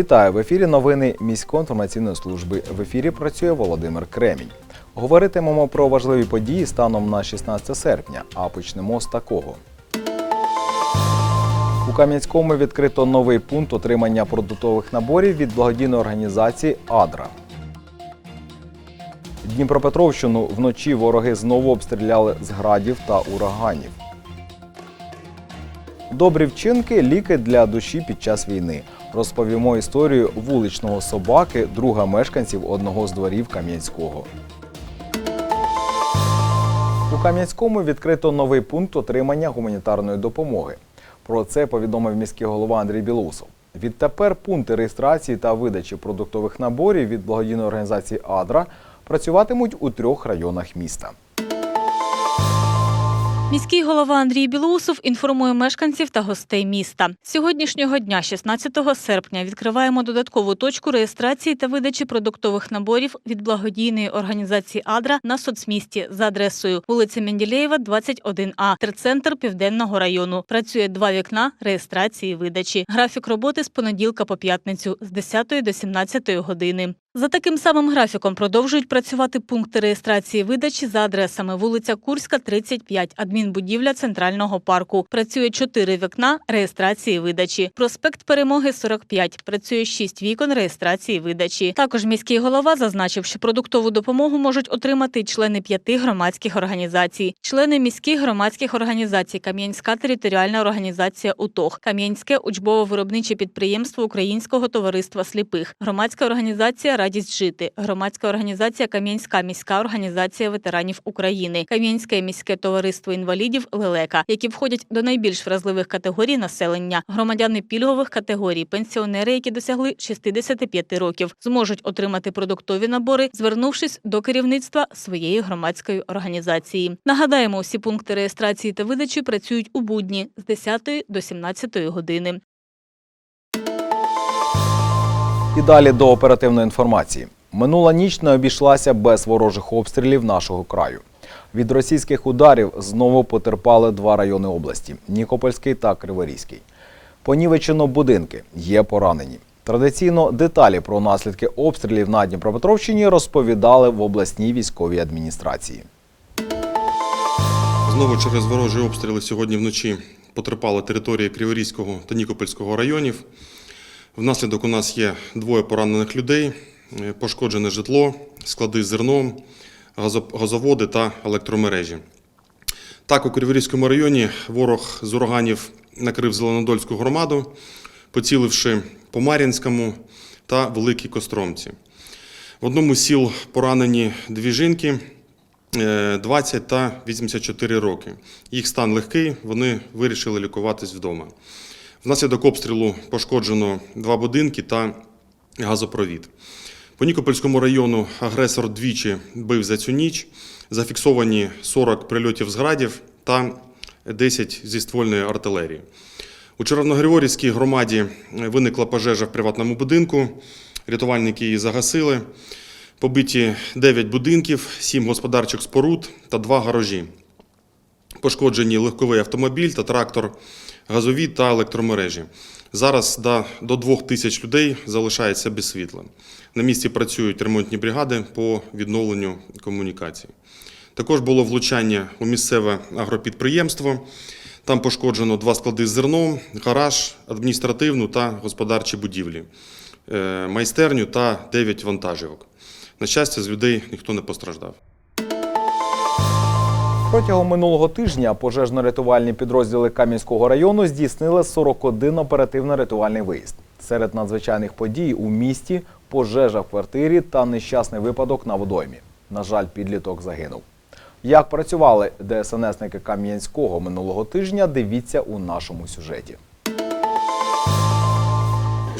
Вітаю в ефірі. Новини міської інформаційної служби. В ефірі працює Володимир Кремінь. Говоритимемо про важливі події станом на 16 серпня. А почнемо з такого. У Кам'янському відкрито новий пункт отримання продуктових наборів від благодійної організації Адра. Дніпропетровщину вночі вороги знову обстріляли з градів та ураганів. Добрі вчинки ліки для душі під час війни. Розповімо історію вуличного собаки, друга мешканців одного з дворів Кам'янського. У Кам'янському відкрито новий пункт отримання гуманітарної допомоги. Про це повідомив міський голова Андрій Білусов. Відтепер пункти реєстрації та видачі продуктових наборів від благодійної організації Адра працюватимуть у трьох районах міста. Міський голова Андрій Білоусов інформує мешканців та гостей міста. Сьогоднішнього дня, 16 серпня, відкриваємо додаткову точку реєстрації та видачі продуктових наборів від благодійної організації Адра на соцмісті за адресою вулиця Менділеєва, 21А, терцентр Південного району. Працює два вікна реєстрації видачі. Графік роботи з понеділка по п'ятницю з 10 до 17 години. За таким самим графіком продовжують працювати пункти реєстрації видачі за адресами вулиця Курська, 35, адмінбудівля Центрального парку. Працює 4 вікна реєстрації видачі. Проспект Перемоги 45. Працює 6 вікон реєстрації видачі. Також міський голова зазначив, що продуктову допомогу можуть отримати члени п'яти громадських організацій, члени міських громадських організацій, Кам'янська територіальна організація УТОГ, Кам'янське учбово-виробниче підприємство Українського товариства сліпих, громадська організація Радість жити, громадська організація Кам'янська міська організація ветеранів України, Кам'янське міське товариство інвалідів Лелека, які входять до найбільш вразливих категорій населення, громадяни пільгових категорій, пенсіонери, які досягли 65 років, зможуть отримати продуктові набори, звернувшись до керівництва своєї громадської організації. Нагадаємо, усі пункти реєстрації та видачі працюють у будні з 10 до 17 години. І далі до оперативної інформації. Минула ніч не обійшлася без ворожих обстрілів нашого краю. Від російських ударів знову потерпали два райони області Нікопольський та Криворізький. Понівечено будинки, є поранені. Традиційно деталі про наслідки обстрілів на Дніпропетровщині розповідали в обласній військовій адміністрації. Знову через ворожі обстріли сьогодні вночі потерпали території Криворізького та Нікопольського районів. Внаслідок у нас є двоє поранених людей, е, пошкоджене житло, склади з зерном, газоводи та електромережі. Так, у Криворізькому районі ворог з ураганів накрив Зеленодольську громаду, поціливши по Мар'їнському та Великій Костромці. В одному з сіл поранені дві жінки е, 20 та 84 роки. Їх стан легкий, вони вирішили лікуватись вдома. Внаслідок обстрілу пошкоджено два будинки та газопровід. По Нікопольському району агресор двічі бив за цю ніч. Зафіксовані 40 прильотів з градів та 10 зі ствольної артилерії. У Червоногригорівській громаді виникла пожежа в приватному будинку. Рятувальники її загасили. Побиті 9 будинків, 7 господарчих споруд та 2 гаражі. Пошкоджені легковий автомобіль та трактор, газові та електромережі. Зараз до двох тисяч людей залишається без світла. На місці працюють ремонтні бригади по відновленню комунікацій. Також було влучання у місцеве агропідприємство. Там пошкоджено два склади з зерном, гараж, адміністративну та господарчі будівлі, е, майстерню та 9 вантажівок. На щастя, з людей ніхто не постраждав. Протягом минулого тижня пожежно-рятувальні підрозділи Кам'янського району здійснили 41 оперативно-рятувальний виїзд. Серед надзвичайних подій у місті пожежа в квартирі та нещасний випадок на водоймі. На жаль, підліток загинув. Як працювали ДСНСники Кам'янського минулого тижня, дивіться у нашому сюжеті.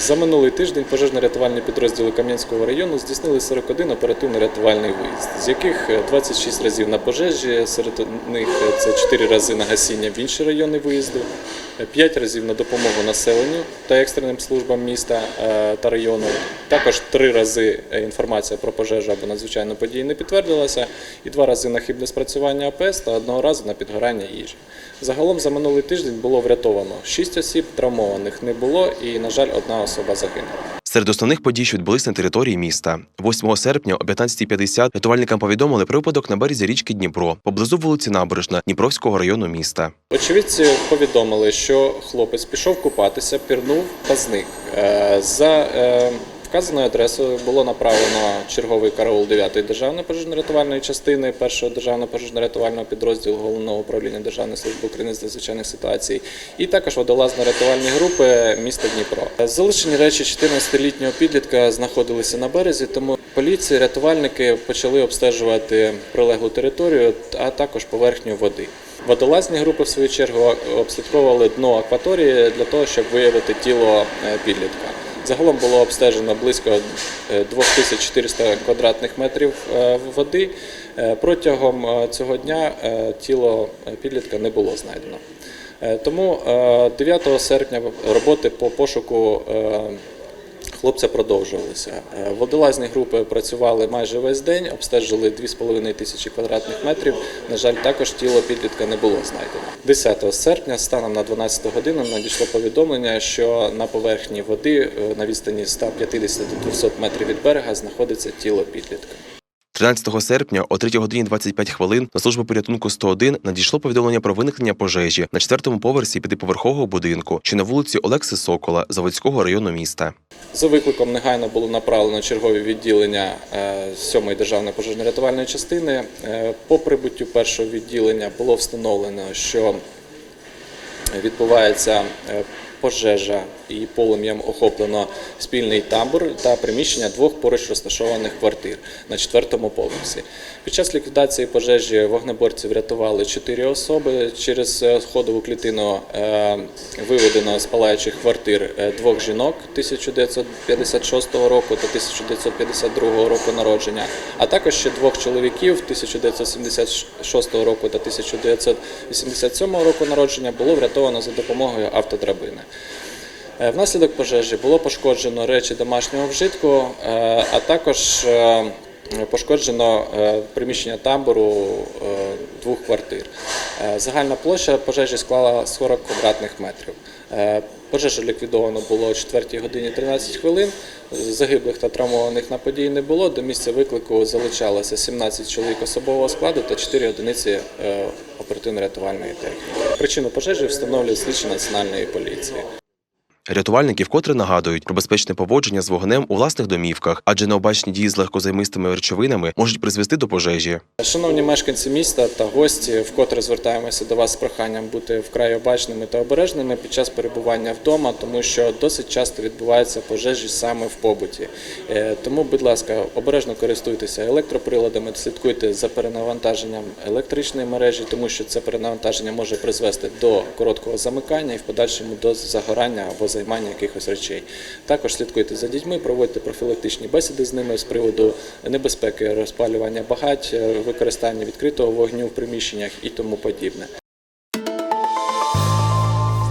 За минулий тиждень пожежно-рятувальні підрозділи Кам'янського району здійснили 41 оперативно-рятувальний виїзд, з яких е, 26 разів на пожежі, серед них е, це 4 рази на гасіння в інші райони виїзду, 5 разів на допомогу населенню та екстреним службам міста е, та району. Також 3 рази е, інформація про пожежу або надзвичайну подію не підтвердилася, і 2 рази на хибне спрацювання АПС та одного разу на підгорання їжі. Загалом за минулий тиждень було врятовано 6 осіб, травмованих не було і, на жаль, одна особа загинула. Серед основних подій, що відбулись на території міста. 8 серпня о 15.50 рятувальникам повідомили про випадок на березі річки Дніпро, поблизу вулиці Набережна Дніпровського району міста. Очевидці повідомили, що хлопець пішов купатися, пірнув та зник. Е, За е, вказаною адресою було направлено черговий караул 9-ї державної пожежно-рятувальної частини, 1-го державного пожежно-рятувального підрозділу Головного управління Державної служби України з надзвичайних ситуацій, і також водолазно-рятувальні групи міста Дніпро. Залишені речі 14-літнього підлітка знаходилися на березі, тому поліція, рятувальники почали обстежувати прилеглу територію, а також поверхню води. Водолазні групи, в свою чергу, обслідковували дно акваторії для того, щоб виявити тіло е, підлітка. Загалом було обстежено близько е, 2400 квадратних метрів е, води. Е, Протягом е, цього дня е, тіло е, підлітка не було знайдено. Е, Тому е, 9 серпня роботи по пошуку е, хлопця продовжувалися. Е, Водолазні групи працювали майже весь день, обстежили 2,5 тисячі квадратних метрів. На жаль, також тіло підлітка не було знайдено. 10 серпня, станом на 12 годину, надійшло повідомлення, що на поверхні води е, на відстані 150 до 200 метрів від берега знаходиться тіло підлітка. 13 серпня о 3 годині 25 хвилин на службу порятунку 101 надійшло повідомлення про виникнення пожежі на четвертому поверсі п'ятиповерхового будинку, що на вулиці Олекси Сокола Заводського району міста. За викликом негайно було направлено чергові відділення 7-ї державної пожежно-рятувальної частини. Е, По прибуттю першого відділення було встановлено, що відбувається е, пожежа і полум'ям охоплено спільний табор та приміщення двох поруч розташованих квартир на четвертому поверсі. Під час ліквідації пожежі вогнеборці врятували чотири особи. Через е, сходову клітину е, виведено з палаючих квартир е, двох жінок 1956 року та 1952 року народження, а також ще двох чоловіків 1976 року та 1987 року народження було врятовано за допомогою автодрабини. Е, Внаслідок пожежі було пошкоджено речі домашнього вжитку, е, а також е, пошкоджено приміщення табору двох квартир. Загальна площа пожежі склала 40 квадратних метрів. Пожежу ліквідовано було о 4 годині 13 хвилин. Загиблих та травмованих на події не було. До місця виклику залучалося 17 чоловік особового складу та 4 одиниці оперативно-рятувальної техніки. Причину пожежі встановлює слідчі національної поліції. Рятувальники вкотре нагадують про безпечне поводження з вогнем у власних домівках, адже необачні дії з легкозаймистими речовинами можуть призвести до пожежі. Шановні мешканці міста та гості, вкотре звертаємося до вас з проханням бути вкрай обачними та обережними під час перебування вдома, тому що досить часто відбуваються пожежі саме в побуті. Е, Тому, будь ласка, обережно користуйтеся електроприладами, слідкуйте за перенавантаженням електричної мережі, тому що це перенавантаження може призвести до короткого замикання і в подальшому до загорання або займання якихось речей. Також слідкуйте за дітьми, проводьте профілактичні бесіди з ними з приводу небезпеки розпалювання багать, е, використання відкритого вогню в приміщеннях і тому подібне.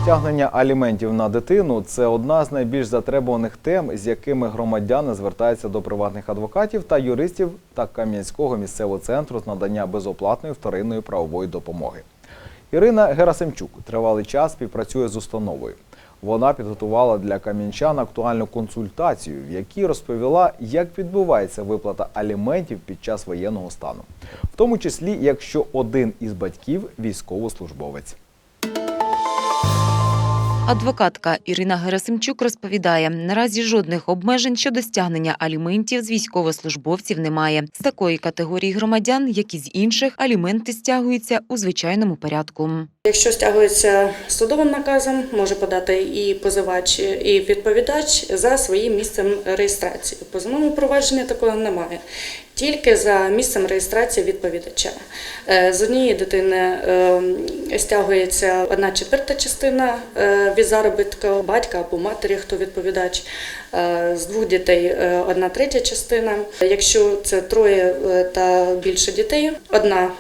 Стягнення аліментів на дитину це одна з найбільш затребуваних тем, з якими громадяни звертаються до приватних адвокатів та юристів та Кам'янського місцевого центру з надання безоплатної вторинної правової допомоги. Ірина Герасимчук тривалий час співпрацює з установою. Вона підготувала для кам'янчан актуальну консультацію, в якій розповіла, як відбувається виплата аліментів під час воєнного стану, в тому числі, якщо один із батьків військовослужбовець. Адвокатка Ірина Герасимчук розповідає, наразі жодних обмежень щодо стягнення аліментів з військовослужбовців немає. З такої категорії громадян, як і з інших, аліменти стягуються у звичайному порядку. Якщо стягується судовим наказом, може подати і позивач, і відповідач за своїм місцем реєстрації. У позовному провадженні такого немає. Тільки за місцем реєстрації відповідача. Е, З однієї дитини е, стягується одна четверта частина е, від заробітку батька або матері, хто відповідач. З двох дітей одна третя частина. Якщо це троє та більше дітей, одна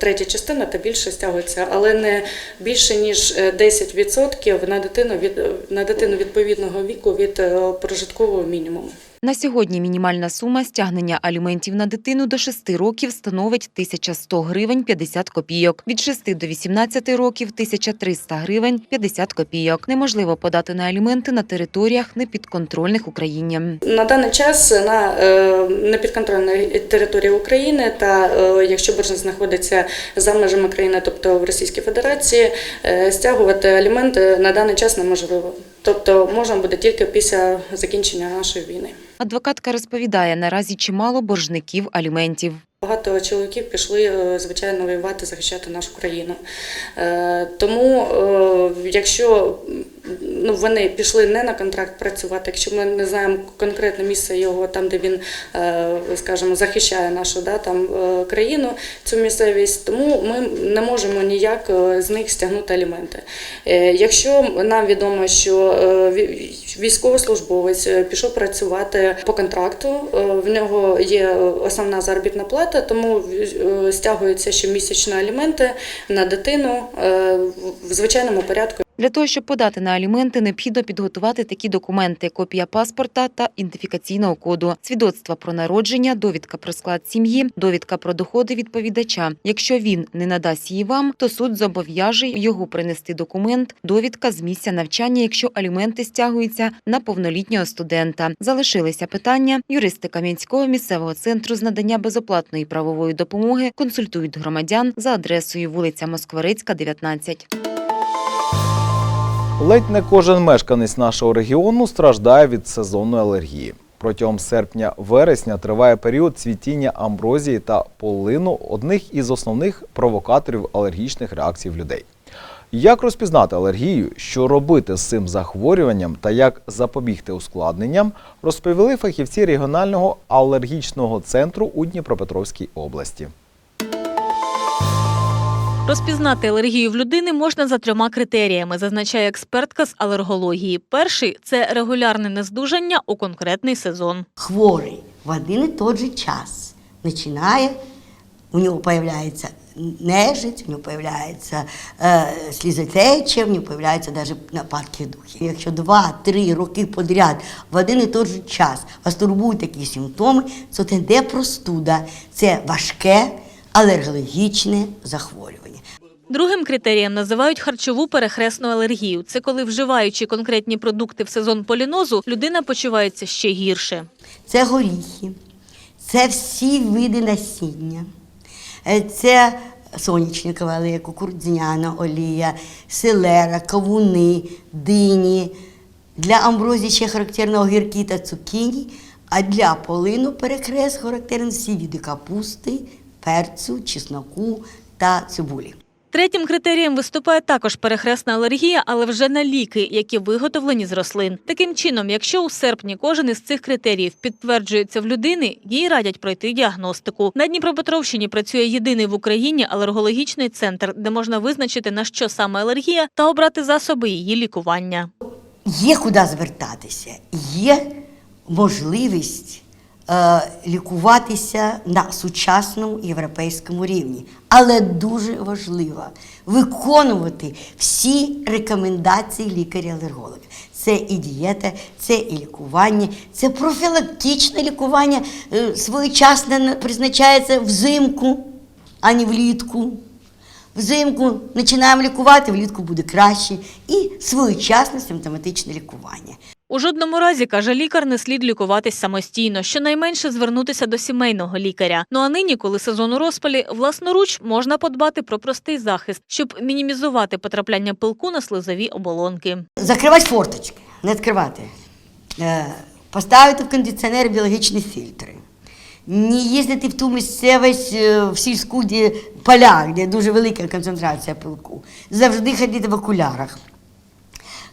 третя частина та більше стягується, але не більше ніж е, 10% на дитину від на дитину відповідного віку від прожиткового мінімуму. На сьогодні мінімальна сума стягнення аліментів на дитину до 6 років становить 1100 гривень 50 копійок. Від 6 до 18 років 1300 гривень 50 копійок. Неможливо подати на аліменти на територіях непідконтрольних Україні. На даний час на е, непідконтрольній території України та е, якщо боржник знаходиться за межами країни, тобто в Російській Федерації, е, стягувати аліменти на даний час неможливо. Тобто можна буде тільки після закінчення нашої війни. Адвокатка розповідає, наразі чимало боржників аліментів. Багато чоловіків пішли, е, звичайно, воювати, захищати нашу країну. Е, Тому, е, якщо ну, вони пішли не на контракт працювати, якщо ми не знаємо конкретне місце його, там, де він, е, скажімо, захищає нашу да, там, е, країну, цю місцевість, тому ми не можемо ніяк е, з них стягнути аліменти. Якщо нам відомо, що військовослужбовець пішов працювати по контракту, в нього є основна заробітна плата, тому стягуються щомісячно аліменти на дитину в звичайному порядку. Для того, щоб подати на аліменти, необхідно підготувати такі документи: копія паспорта та ідентифікаційного коду, свідоцтва про народження, довідка про склад сім'ї, довідка про доходи відповідача. Якщо він не надасть її вам, то суд зобов'яже його принести документ, довідка з місця навчання, якщо аліменти стягуються на повнолітнього студента. Залишилися питання. Юристи Кам'янського місцевого центру з надання безоплатної правової допомоги консультують громадян за адресою вулиця Москворецька, 19. Ледь не кожен мешканець нашого регіону страждає від сезонної алергії. Протягом серпня-вересня триває період цвітіння амброзії та полину одних із основних провокаторів алергічних реакцій в людей. Як розпізнати алергію, що робити з цим захворюванням та як запобігти ускладненням, розповіли фахівці регіонального алергічного центру у Дніпропетровській області. Розпізнати алергію в людини можна за трьома критеріями, зазначає експертка з алергології. Перший це регулярне нездужання у конкретний сезон. хворий в один и тот же час начинает, у него появляется нежить, у нього появляється е, слізотеча, в нього появляються навіть нападки духів. Якщо два-три роки подряд в один і той же час вас турбують такі симптоми, то це не простуда, це важке алергологічне захворювання. Другим критерієм називають харчову перехресну алергію. Це коли, вживаючи конкретні продукти в сезон полінозу, людина почувається ще гірше. Це горіхи, це всі види насіння, Е, це сонячникова олія, кукурудзяна олія, селера, кавуни, дині. Для амброзії ще характерно огірки та цукіні, а для полину перекрест характерні всі види капусти, перцю, чесноку та цибулі. Третім критерієм виступає також перехресна алергія, але вже на ліки, які виготовлені з рослин. Таким чином, якщо у серпні кожен із цих критеріїв підтверджується в людини, їй радять пройти діагностику. На Дніпропетровщині працює єдиний в Україні алергологічний центр, де можна визначити на що саме алергія та обрати засоби її лікування. Є куди звертатися, є можливість лікуватися на сучасному європейському рівні. Але дуже важливо виконувати всі рекомендації лікаря-алерголога. Це і дієта, це і лікування, це профілактичне лікування, е, своєчасне призначається взимку, а не влітку. Взимку починаємо лікувати, влітку буде краще. І своєчасне симптоматичне лікування. У жодному разі, каже лікар, не слід лікуватись самостійно, щонайменше звернутися до сімейного лікаря. Ну а нині, коли сезон у розпалі, власноруч можна подбати про простий захист, щоб мінімізувати потрапляння пилку на слизові оболонки. Закривати форточки, не відкривати. Е, Поставити в кондиціонер біологічні фільтри. Не їздити в ту місцевість е, в сільську де поля, де дуже велика концентрація пилку. Завжди ходити в окулярах.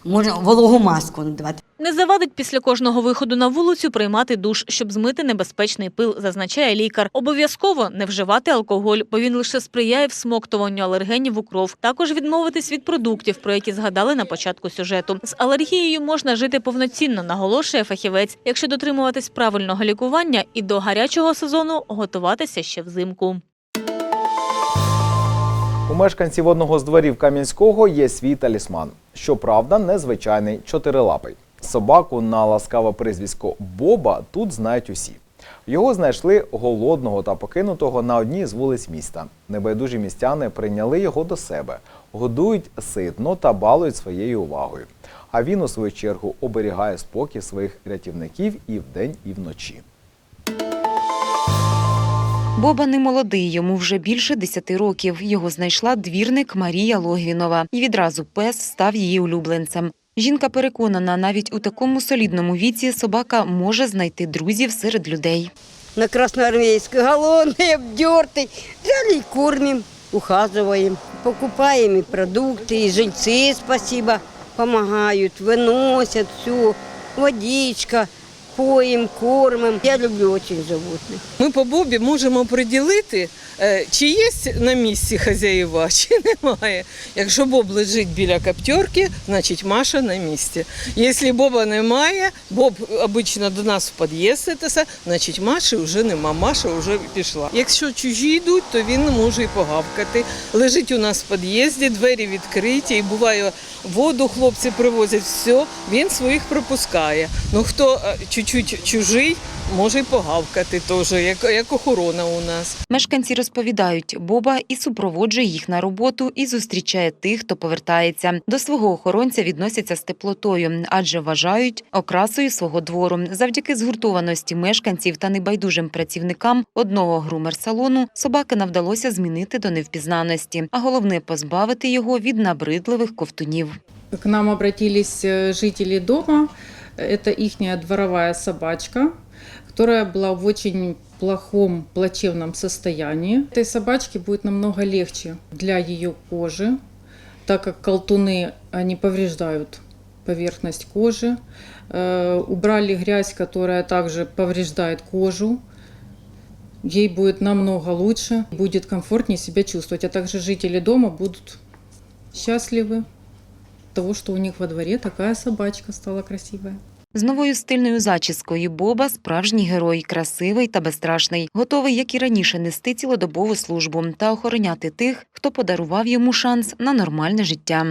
Можна вологу маску надавати. Не завадить після кожного виходу на вулицю приймати душ, щоб змити небезпечний пил, зазначає лікар. Обов'язково не вживати алкоголь, бо він лише сприяє всмоктуванню алергенів у кров. Також відмовитись від продуктів, про які згадали на початку сюжету. З алергією можна жити повноцінно, наголошує фахівець, якщо дотримуватись правильного лікування і до гарячого сезону готуватися ще взимку. У мешканців одного з дворів Кам'янського є свій талісман. Щоправда, незвичайний чотирилапий. Собаку на ласкаве прізвисько Боба тут знають усі. Його знайшли голодного та покинутого на одній з вулиць міста. Небайдужі містяни прийняли його до себе, годують ситно та балують своєю увагою. А він, у свою чергу, оберігає спокій своїх рятівників і вдень, і вночі. Боба не молодий, йому вже більше 10 років. Його знайшла двірник Марія Логвінова. І відразу пес став її улюбленцем. Жінка переконана, навіть у такому солідному віці собака може знайти друзів серед людей. на красноармейской, голодный, обдертый. Взяли и кормим, ухаживаем, покупаем и продукты, и жильцы, спасибо, помогают, выносят все, водичка, поим, кормим. Я люблю очень животных. Ми по Бобі можемо приділити, е, чи є на місці хазяїва, чи немає. Якщо Боб лежить біля каптерки, значить Маша на місці. Якщо Боба немає, Боб обично до нас в під'їзд, значить Маші вже нема, Маша вже пішла. Якщо чужі йдуть, то він може і погавкати. Лежить у нас в під'їзді, двері відкриті, і буває воду хлопці привозять, все, він своїх пропускає. Ну хто е, чуть-чуть чужий, може й погавкати теж, як, як охорона у нас. Мешканці розповідають, Боба і супроводжує їх на роботу, і зустрічає тих, хто повертається. До свого охоронця відносяться з теплотою, адже вважають окрасою свого двору. Завдяки згуртованості мешканців та небайдужим працівникам одного грумер-салону собакина вдалося змінити до невпізнаності, а головне позбавити його від набридливих ковтунів. К нам обратились э, жители дома. Это ихняя дворовая собачка, которая была в очень плохом, плачевном состоянии. Этой собачке будет намного легче для ее кожи, так как колтуны, они повреждают поверхность кожи. Э, Убрали грязь, которая также повреждает кожу. Ей будет намного лучше, будет комфортнее себя чувствовать. А также жители дома будут счастливы того, что у них во дворе такая собачка стала красивая. З новою стильною зачіскою Боба справжній герой, красивий та безстрашний, готовий, як і раніше, нести цілодобову службу та охороняти тих, хто подарував йому шанс на нормальне життя.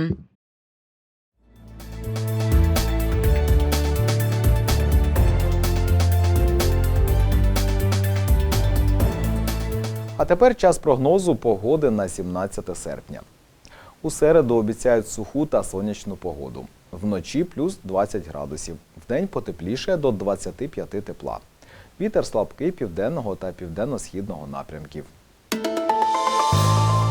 А тепер час прогнозу погоди на 17 серпня. У середу обіцяють суху та сонячну погоду. Вночі плюс 20 градусів. Вдень потепліше до 25 тепла. Вітер слабкий південного та південно-східного напрямків.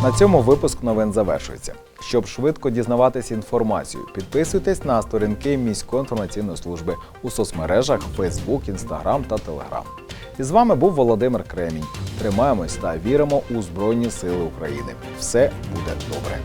На цьому випуск новин завершується. Щоб швидко дізнаватися інформацію, підписуйтесь на сторінки міської інформаційної служби у соцмережах Facebook, Instagram та Telegram. І з вами був Володимир Кремінь. Тримаємось та віримо у Збройні Сили України. Все буде добре.